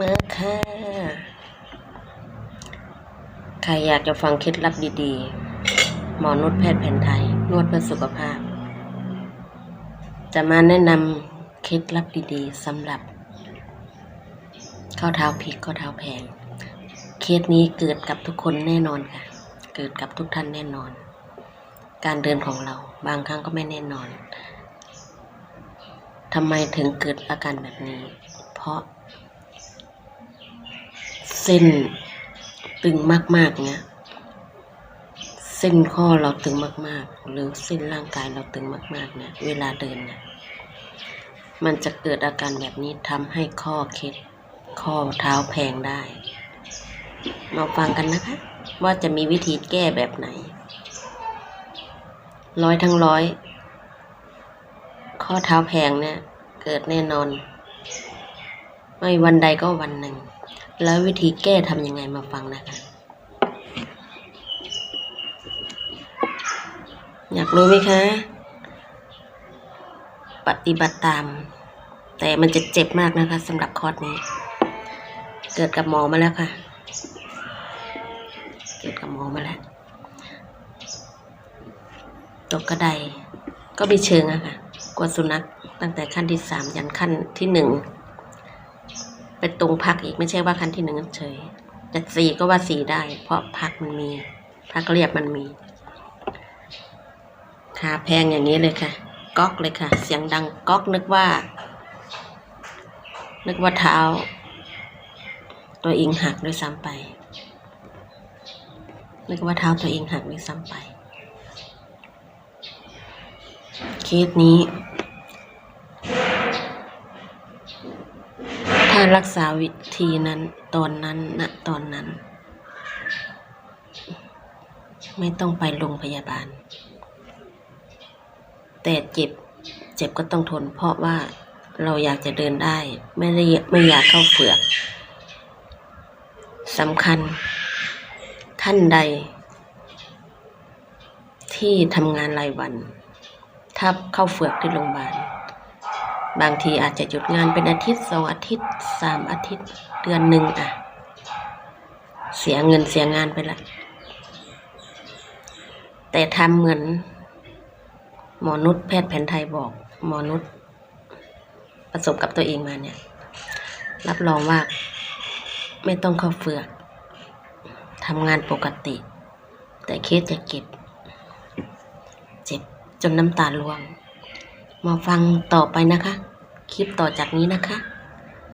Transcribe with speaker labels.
Speaker 1: มาค่ะ ใครอยากจะฟังเคล็ดลับดีๆ หมอนวดแพทย์แผนไทย นวดเพื่อสุขภาพ จะมาแนะนำเคล็ดลับดีๆสำหรับ ข้อเท้าพลิกข้อเท้าแพงเคสนี้เกิดกับทุกคนแน่นอนค่ะ เกิดกับทุกท่านแน่นอน การเดินของเราบางครั้งก็ไม่แน่นอนทำไมถึงเกิดอาการแบบนี้ เพราะ เส้นตึงมาก ๆ เนี่ย เส้นข้อเราตึงมาก ๆ หรือเส้นร่างกายเราตึงมาก ๆ เนี่ย เวลาเดินเนี่ย มันจะเกิดอาการแบบนี้ทำให้ข้อเคล็ดข้อเท้าแพงได้มาฟังกันนะคะ ว่าจะมีวิธีแก้แบบไหน ร้อยทั้งร้อย ข้อเท้าแพงเนี่ย เกิดแน่นอน ไม่วันใดก็วันหนึ่ง แล้ววิธีแก้ทำยังไงมาฟังนะคะ อยากรู้ไหมคะ ปฏิบัติตาม แต่มันจะเจ็บมากนะคะสำหรับคอร์สนี้ เกิดกับหมอมาแล้วค่ะ เกิดกับหมอมาแล้ว ตกกระไดก็มีเชิงอะค่ะกลัวสุนัขตั้งแต่ขั้นที่สามยันขั้นที่หนึ่ง ไปตรงพักอีกไม่ใช่ว่าขั้นที่หนึ่งเฉยจะสี่ก็ว่าสี่ได้ เพราะพักมันมี พักเรียบมันมีขาแพงอย่างนี้เลยค่ะ ก๊อกเลยค่ะ เสียงดังก๊อกนึกว่า นึกว่าเท้า ตัวเองหักด้วยซ้ำไปนึกว่าเท้าตัวเองหักด้วยซ้ำไป เคสนี้ ถ้ารักษาวิธีนั้นตอนนั้นณตอนนั้น ไม่ต้องไปโรงพยาบาล แต่เจ็บเจ็บก็ต้องทน เพราะว่าเราอยากจะเดินได้ ไม่ได้ไม่อยากเข้าเฝือกสำคัญ ท่านใด ที่ทำงานรายวัน ถ้าเข้าเฝือกที่โรงพยาบาล บางทีอาจจะหยุดงานเป็นอาทิตย์สองอาทิตย์สามอาทิตย์เดือนหนึ่งอะ เสียเงินเสียงานไปละ แต่ทำเหมือน หมอนุษย์แพทย์แผนไทยบอก หมอนุษย์ประสบกับตัวเองมาเนี่ย รับรองว่าไม่ต้องเข้าเฟือกทำงานปกติ แต่เคสจะเก็บ เจ็บจนน้ำตาล่วง มาฟังต่อไปนะคะ คลิปต่อจากนี้นะคะ